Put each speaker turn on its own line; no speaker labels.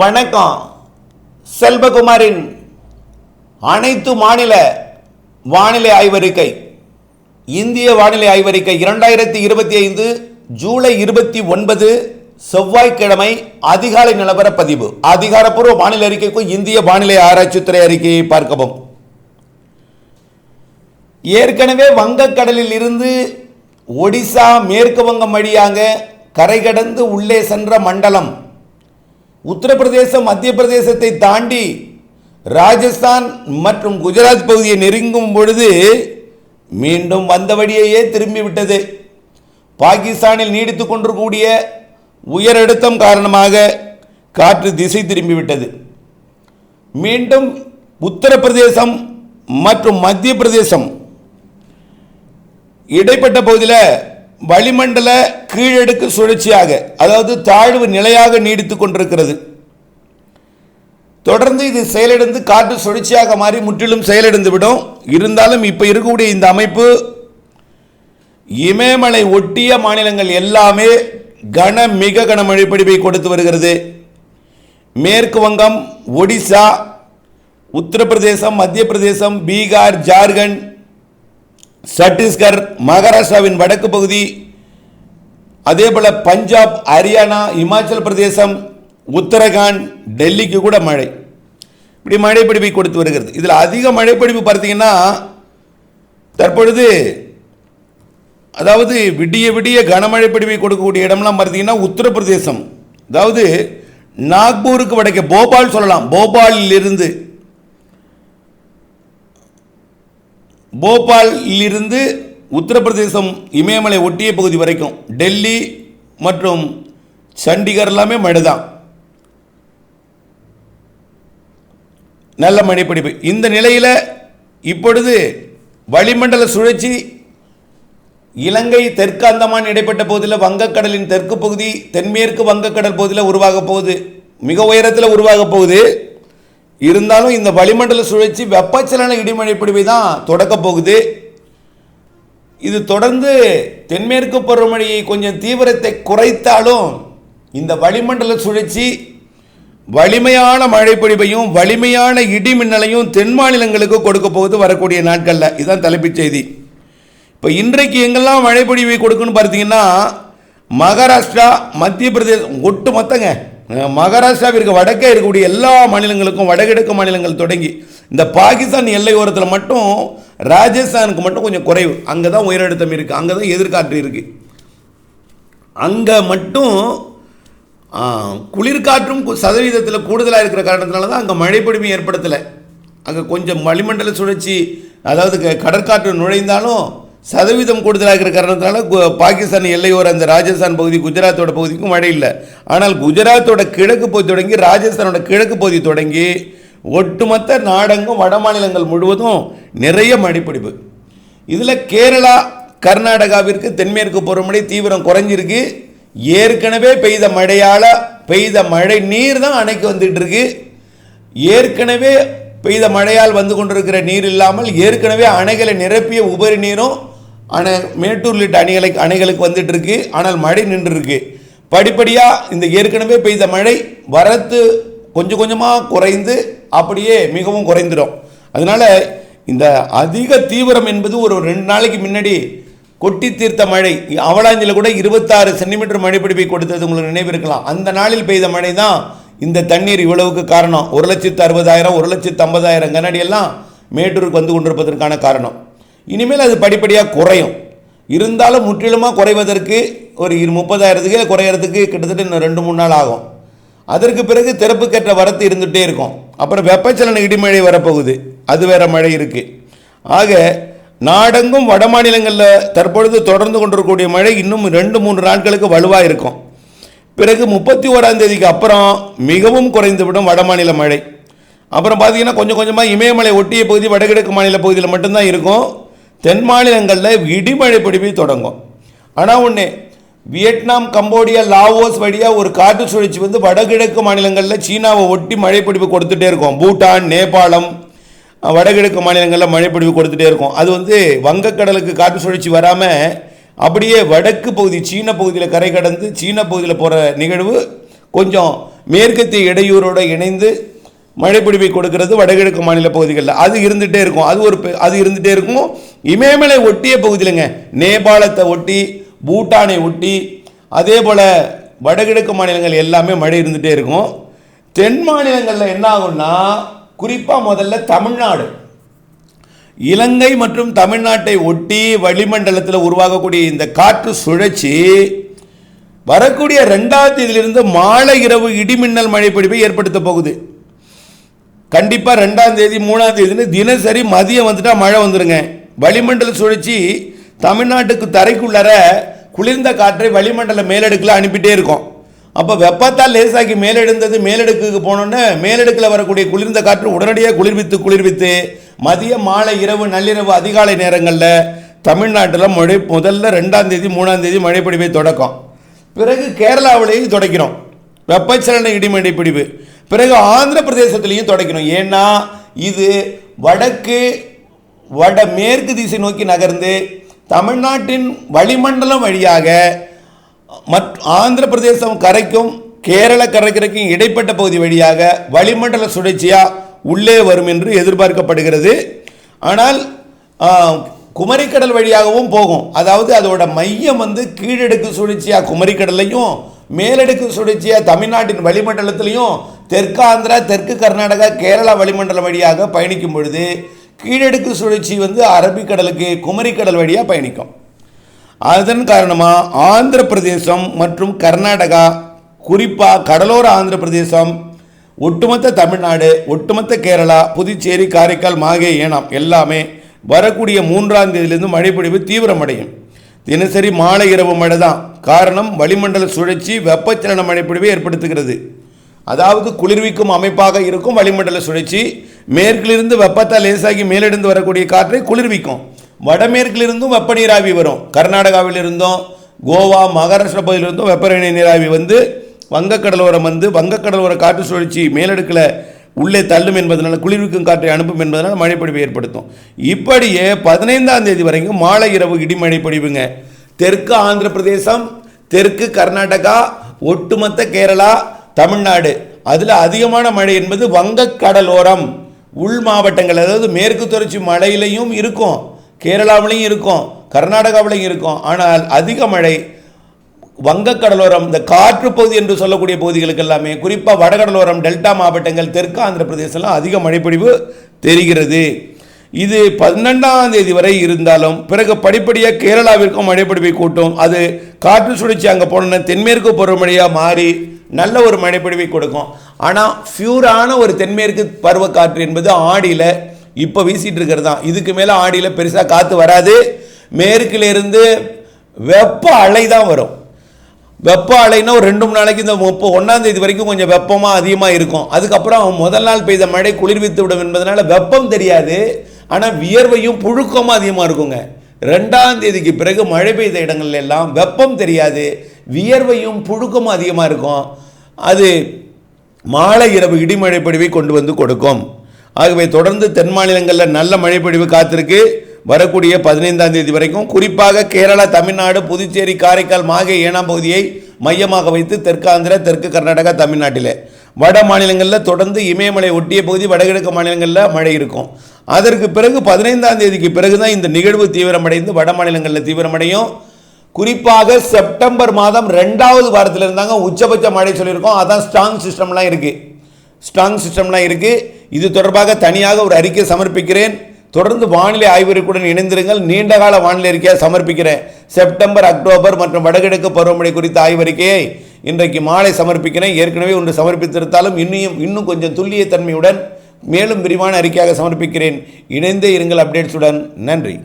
வணக்கம். செல்வகுமாரின் அனைத்து மாநில வானிலை ஆய்வறிக்கை இந்திய வானிலை ஆய்வறிக்கை இரண்டாயிரத்தி இருபத்தி ஐந்து ஜூலை இருபத்தி ஒன்பது செவ்வாய்க்கிழமை அதிகாலை நிலவர பதிவு அதிகாரப்பூர்வ வானிலை அறிக்கைக்கும் இந்திய வானிலை ஆராய்ச்சித்துறை அறிக்கையை பார்க்கவும். ஏற்கனவே வங்கக்கடலில் இருந்து ஒடிசா மேற்கு வங்கம் வழியாக கரை கடந்து உள்ளே சென்ற மண்டலம் உத்தரப்பிரதேசம் மத்திய பிரதேசத்தை தாண்டி ராஜஸ்தான் மற்றும் குஜராத் பகுதியை நெருங்கும் பொழுது மீண்டும் வந்த வழியையே திரும்பிவிட்டது. பாகிஸ்தானில் நீடித்துக் கொண்டிருக்கக்கூடிய உயரழுத்தம் காரணமாக காற்று திசை திரும்பிவிட்டது. மீண்டும் உத்தரப்பிரதேசம் மற்றும் மத்திய பிரதேசம் இடைப்பட்ட பகுதியில் வளிமண்டல கீழடுக்கு சுழற்சியாக அதாவது தாழ்வு நிலையாக நீடித்து கொண்டிருக்கிறது. தொடர்ந்து இது செயலிழந்து காற்று சுழற்சியாக மாறி முற்றிலும் செயலிழந்து விடும். இருந்தாலும் இப்போ இருக்கக்கூடிய இந்த அமைப்பு இமயமலை ஒட்டிய மாநிலங்கள் எல்லாமே கன மிக கனமழை பொழிவை கொடுத்து வருகிறது. மேற்கு வங்கம் ஒடிசா உத்தரப்பிரதேசம் மத்திய பிரதேசம் பீகார் ஜார்க்கண்ட் சத்தீஸ்கர் மகாராஷ்டிராவின் வடக்கு பகுதி அதே போல் பஞ்சாப் ஹரியானா இமாச்சல பிரதேசம் உத்தரகாண்ட் டெல்லிக்கு கூட மழை. இப்படி மழைப்பிடிப்பை கொடுத்து வருகிறது. இதில் அதிக மழைப்பிடிப்பு பார்த்தீங்கன்னா தற்பொழுது அதாவது விடிய விடிய கனமழை பிடிவை கொடுக்கக்கூடிய இடம்லாம் பார்த்தீங்கன்னா உத்தரப்பிரதேசம். அதாவது நாக்பூருக்கு வடக்கே போபால் சொல்லலாம். போபாலில் இருந்து போபாலிலிருந்து உத்தரப்பிரதேசம் இமயமலை ஒட்டிய பகுதி வரைக்கும் டெல்லி மற்றும் சண்டிகர் எல்லாமே மழை தான் நல்ல மழைப்பிடிப்பு. இந்த நிலையில் இப்பொழுது வளிமண்டல சுழற்சி இலங்கை தெற்கு அந்தமான் இடைப்பட்ட பகுதியில் வங்கக்கடலின் தெற்கு பகுதி தென்மேற்கு வங்கக்கடல் பகுதியில் உருவாக போகுது. மிக உயரத்தில் உருவாக போகுது. இருந்தாலும் இந்த வளிமண்டல சுழற்சி வெப்பச்சலன இடிமழை பிடிவை தான் தொடக்க போகுது. இது தொடர்ந்து தென்மேற்கு பருவமழையை கொஞ்சம் தீவிரத்தை குறைத்தாலும் இந்த வளிமண்டல சுழற்சி வலிமையான மழைப்பொழிவையும் வலிமையான இடி மின்னலையும் தென் மாநிலங்களுக்கு கொடுக்க போகுது வரக்கூடிய நாட்களில். இதுதான் தலைப்புச் செய்தி. இப்போ இன்றைக்கு எங்கெல்லாம் மழைப்பொழிவை கொடுக்குன்னு பார்த்தீங்கன்னா மகாராஷ்டிரா மத்திய பிரதேசம் ஒட்டு மொத்தங்க மகாராஷ்டிராவிற்கு வடக்கே இருக்கக்கூடிய எல்லா மாநிலங்களுக்கும் வடகிழக்கு மாநிலங்கள் தொடங்கி இந்த பாகிஸ்தான் எல்லை ஓரத்தில் மட்டும் ராஜஸ்தானுக்கு மட்டும் கொஞ்சம் குறைவு. அங்கே தான் உயரழுத்தம் இருக்குது அங்கே தான் எதிர்காற்று இருக்குது அங்கே மட்டும் குளிர்காற்றும் கு- சதவீதத்தில் கூடுதலாக இருக்கிற காரணத்தினால தான் அங்கே மழைப்பொழிவு ஏற்படுத்தலை. அங்கே கொஞ்சம் வளிமண்டல சுழற்சி அதாவது க- கடற்காற்று நுழைந்தாலும் சதவீதம் கூடுதலாக இருக்கிற காரணத்தினால பாகிஸ்தான் எல்லையோர அந்த ராஜஸ்தான் பகுதி குஜராத்தோட பகுதிக்கும் மழை இல்லை. ஆனால் குஜராத்தோட கிழக்கு பகுதி தொடங்கி ராஜஸ்தானோட கிழக்கு பகுதி தொடங்கி ஒட்டுமொத்த நாடெங்கும் வட மாநிலங்கள் முழுவதும் நிறைய மழைப்பிடிப்பு இதில் கேரளா கர்நாடகாவிற்கு தென்மேற்கு பருவமழை தீவிரம் குறைஞ்சிருக்கு. ஏற்கனவே பெய்த மழையால் பெய்த மழை நீர் தான் அணைக்கு வந்துட்டு இருக்கு. ஏற்கனவே பெய்த மழையால் வந்து கொண்டிருக்கிற நீர் இல்லாமல் ஏற்கனவே அணைகளை நிரப்பிய உபரி நீரும் ஆனால் மேட்டூர் உள்ளிட்ட அணிகளுக்கு அணைகளுக்கு வந்துட்டு இருக்கு. ஆனால் மழை நின்றுருக்கு. படிப்படியாக இந்த ஏற்கனவே பெய்த மழை வரத்து கொஞ்சம் கொஞ்சமாக குறைந்து அப்படியே மிகவும் குறைந்துடும். அதனால இந்த அதிக தீவிரம் என்பது ஒரு ரெண்டு நாளைக்கு முன்னாடி கொட்டி தீர்த்த மழை. அவலாஞ்சில் கூட இருபத்தாறு சென்டிமீட்டர் மழைப்பிடிப்பை கொடுத்தது உங்களுக்கு நினைவிருக்கலாம் அந்த நாளில் பெய்த மழை தான் இந்த தண்ணீர் இவ்வளவுக்கு காரணம். ஒரு லட்சத்து அறுபதாயிரம் ஒரு லட்சத்து ஐம்பதாயிரம் கண்ணாடியெல்லாம் மேட்டூருக்கு வந்து கொண்டிருப்பதற்கான காரணம். இனிமேல் அது படிப்படியாக குறையும். இருந்தாலும் முற்றிலுமாக குறைவதற்கு ஒரு இரு முப்பதாயிரத்துக்கு குறையிறதுக்கு கிட்டத்தட்ட இன்னும் ரெண்டு மூணு நாள் ஆகும். அதற்கு பிறகு திறப்புக்கேற்ற வரத்து இருந்துகிட்டே இருக்கும். அப்புறம் வெப்பச்சலன இடிமழை வரப்போகுது. அது வேற மழை இருக்குது ஆக நாடெங்கும் வட மாநிலங்களில் தற்பொழுது தொடர்ந்து கொண்டிருக்கக்கூடிய மழை இன்னும் ரெண்டு மூன்று நாட்களுக்கு வலுவாக இருக்கும். பிறகு முப்பத்தி ஓராம் தேதிக்கு அப்புறம் மிகவும் குறைந்துவிடும் வட மாநில மழை. அப்புறம் பார்த்தீங்கன்னா கொஞ்சம் கொஞ்சமாக இமயமலை ஒட்டிய பகுதி வடகிழக்கு மாநில பகுதியில் மட்டும்தான் இருக்கும். தென் மாநிலங்களில் இடிமழை பிடிப்பு தொடங்கும். ஆனால் ஒன்று வியட்நாம் கம்போடியா லாவோஸ் வழியாக ஒரு காற்று சுழற்சி வந்து வடகிழக்கு மாநிலங்களில் சீனாவை ஒட்டி மழைப்பிடிப்பு கொடுத்துட்டே இருக்கும். பூட்டான் நேபாளம் வடகிழக்கு மாநிலங்களில் மழைப்பிடிப்பு கொடுத்துட்டே இருக்கும். அது வந்து வங்கக்கடலுக்கு காற்று சுழற்சி வராமல் அப்படியே வடக்கு பகுதி சீன பகுதியில் கரை கடந்து சீன பகுதியில் போகிற நிகழ்வு கொஞ்சம் மேற்கத்திய இடையூரோடு இணைந்து மழைப்பிடிப்பை கொடுக்கறது வடகிழக்கு மாநில பகுதிகளில். அது இருந்துகிட்டே இருக்கும். அது ஒரு பெ- அது இருந்துகிட்டே இருக்கும். இமயமலை ஒட்டிய பகுதியிலங்க. நேபாளத்தை ஒட்டி பூட்டானை ஒட்டி அதே போல் வடகிழக்கு மாநிலங்கள் எல்லாமே மழை இருந்துகிட்டே இருக்கும். தென் மாநிலங்களில் என்ன ஆகும்னா குறிப்பாக முதல்ல தமிழ்நாடு. இலங்கை மற்றும் தமிழ்நாட்டை ஒட்டி வளிமண்டலத்தில் உருவாகக்கூடிய இந்த காற்று சுழற்சி வரக்கூடிய ரெண்டாம் தேதியிலிருந்து மாலை இரவு இடிமின்னல் மழை பிடிப்பை ஏற்படுத்த போகுது. கண்டிப்பாக ரெண்டாம் தேதி மூணாம் தேதின்னு தினசரி மதியம் வந்துட்டால் மழை வந்துடுங்க வளிமண்டல சுழற்சி தமிழ்நாட்டுக்கு தரைக்குள்ளார குளிர்ந்த காற்றை வளிமண்டல மேலடுக்கில் அனுப்பிட்டே இருக்கும். அப்போ வெப்பத்தால் லேசாக்கி மேலெடுந்தது மேலடுக்குக்கு போனோன்னே மேலடுக்கில் வரக்கூடிய குளிர்ந்த காற்று உடனடியாக குளிர்வித்து குளிர்வித்து மதியம் மாலை இரவு நள்ளிரவு அதிகாலை நேரங்களில் தமிழ்நாட்டில் மழை முதல்ல ரெண்டாம் தேதி மூணாம் தேதி மழை தொடக்கம். பிறகு கேரளாவிலேயும் தொடக்கிறோம். வெப்பச்சலன இடிமடை பிடிவு. பிறகு ஆந்திர பிரதேசத்துலேயும் தொடக்கணும் ஏன்னா இது வடக்கு வட மேற்கு திசை நோக்கி நகர்ந்து தமிழ்நாட்டின் வளிமண்டலம் வழியாக மற் ஆந்திர பிரதேசம் கரைக்கும் கேரள கரைக்கரைக்கும் இடைப்பட்ட பகுதி வழியாக வளிமண்டல சுழற்சியாக உள்ளே வரும் என்று எதிர்பார்க்கப்படுகிறது. ஆனால் குமரிக்கடல் வழியாகவும் போகும். அதாவது அதோட மையம் வந்து கீழடுக்கு சுழற்சியாக குமரிக்கடல்லையும் மேலடுக்கு சுழற்சியாக தமிழ்நாட்டின் வளிமண்டலத்திலையும் தெற்கு ஆந்திரா தெற்கு கர்நாடகா கேரளா வளிமண்டலம் வழியாக பயணிக்கும் பொழுது கீழடுக்கு சுழற்சி வந்து அரபிக்கடலுக்கு குமரிக்கடல் வழியாக பயணிக்கும். அதன் காரணமாக ஆந்திர பிரதேசம் மற்றும் கர்நாடகா குறிப்பாக கடலோர ஆந்திர பிரதேசம் ஒட்டுமொத்த தமிழ்நாடு ஒட்டுமொத்த கேரளா புதுச்சேரி காரைக்கால் மாகே ஏனாம் எல்லாமே வரக்கூடிய மூன்றாம் தேதியிலிருந்து மழைப்பொழிவு தீவிரமடையும். தினசரி மாலை இரவு மழை தான் காரணம் வளிமண்டல சுழற்சி வெப்பச்சலன மழைப்பொழிவை ஏற்படுத்துகிறது. அதாவது குளிர்விக்கும் அமைப்பாக இருக்கும் வளிமண்டல சுழற்சி மேற்கிலிருந்து வெப்பத்தால் லேசாகி மேலிருந்து வரக்கூடிய காற்றை குளிர்விக்கும். வடமேற்கிலிருந்தும் வெப்ப நீராவி வரும். கர்நாடகாவிலிருந்தும் கோவா மகாராஷ்டிரா பகுதியிலிருந்தும் வெப்பநிலை நீராவி வந்து வங்கக்கடலோரம் வந்து வங்கக்கடலோர காற்று சுழற்சி மேலடுக்கில் உள்ளே தள்ளும் என்பதனால் குளிர்விக்கும் காற்றை அனுப்பும் என்பதனால் மழைப்பொழிவு ஏற்படுத்தும். இப்படியே பதினைந்தாம் தேதி வரைக்கும் மாலை இரவு இடிமழை பொழிவுங்க தெற்கு ஆந்திர பிரதேசம் தெற்கு கர்நாடகா ஒட்டுமொத்த கேரளா தமிழ்நாடு. அதில் அதிகமான மழை என்பது வங்கக்கடலோரம். உள் மாவட்டங்கள் அதாவது மேற்கு தொடர்ச்சி மலையிலையும் இருக்கும் கேரளாவிலையும் இருக்கும் கர்நாடகாவிலையும் இருக்கும். ஆனால் அதிக மழை வங்கக்கடலோரம் இந்த காற்று பகுதி என்று சொல்லக்கூடிய பகுதிகளுக்கு எல்லாமே குறிப்பாக வடகடலோரம் டெல்டா மாவட்டங்கள் தெற்கு ஆந்திர பிரதேசம்லாம் அதிக மழைப்பொழிவு தெரிகிறது. இது பன்னெண்டாம் தேதி வரை இருந்தாலும் பிறகு படிப்படியாக கேரளாவிற்கும் மழைப்பொழிவை கூட்டும். அது காற்று சுழற்சி அங்கே போனோன்னா தென்மேற்கு பருவமழையாக மாறி நல்ல ஒரு மழைப்பொழிவை கொடுக்கும். ஆனால் ஃபியூரான ஒரு தென்மேற்கு பருவக்காற்று என்பது ஆடியில் இப்போ வீசிட்டு இருக்கிறது? தான் இதுக்கு மேலே ஆடியில் பெருசாக காற்று வராது. மேற்கிலிருந்து வெப்ப அலை தான் வரும். வெப்ப அலைன்னா ஒரு ரெண்டு மூணு நாளைக்கு இந்த முப்பது ஒன்றாந்தேதி வரைக்கும் கொஞ்சம் வெப்பமாக அதிகமாக இருக்கும். அதுக்கப்புறம் முதல் நாள் பெய்த மழை குளிர்வித்து விடும் என்பதனால வெப்பம் தெரியாது. ஆனால் வியர்வையும் புழுக்கமும் அதிகமாக இருக்குங்க. ரெண்டாம் தேதிக்கு பிறகு மழை பெய்த இடங்கள்ல எல்லாம் வெப்பம் தெரியாது. வியர்வையும் புழுக்கமும் அதிகமாக இருக்கும். அது மாலை இரவு இடிமழை பொழிவை கொண்டு வந்து கொடுக்கும். ஆகவே தொடர்ந்து தென் மாநிலங்களில் நல்ல மழைப்பொழிவு காத்திருக்கு. வரக்கூடிய பதினைந்தாம் தேதி வரைக்கும் குறிப்பாக கேரளா தமிழ்நாடு புதுச்சேரி காரைக்கால் மாகே ஏனாம் பகுதியை மையமாக வைத்து தெற்காந்திர தெற்கு கர்நாடகா தமிழ்நாட்டில். வட மாநிலங்களில் தொடர்ந்து இமயமலை ஒட்டிய பகுதி வடகிழக்கு மாநிலங்களில் மழை இருக்கும். அதற்கு பிறகு பதினைந்தாம் தேதிக்கு பிறகு தான் இந்த நிகழ்வு தீவிரமடைந்து வட மாநிலங்களில் தீவிரமடையும். குறிப்பாக செப்டம்பர் மாதம் ரெண்டாவது வாரத்தில் இருந்தாங்க உச்சபட்ச மழை சொல்லியிருக்கோம். அதான் ஸ்ட்ராங் சிஸ்டம்லாம் இருக்குது ஸ்ட்ராங் சிஸ்டம்லாம் இருக்குது இது தொடர்பாக தனியாக ஒரு அறிக்கை சமர்ப்பிக்கிறேன். தொடர்ந்து வானிலை ஆய்வறிக்கையுடன் இணைந்திருங்கள். நீண்டகால வானிலை அறிக்கையாக சமர்ப்பிக்கிறேன். செப்டம்பர் அக்டோபர் மற்றும் வடகிழக்கு பருவமழை குறித்த ஆய்வறிக்கையை இன்றைக்கு மாலை சமர்ப்பிக்கிறேன். ஏற்கனவே ஒன்று சமர்ப்பித்திருந்தாலும் இன்னும் இன்னும் கொஞ்சம் துல்லியத்தன்மையுடன் மேலும் விரிவான அறிக்கையாக சமர்ப்பிக்கிறேன். இணைந்தே இருங்கள் அப்டேட்ஸுடன் நன்றி.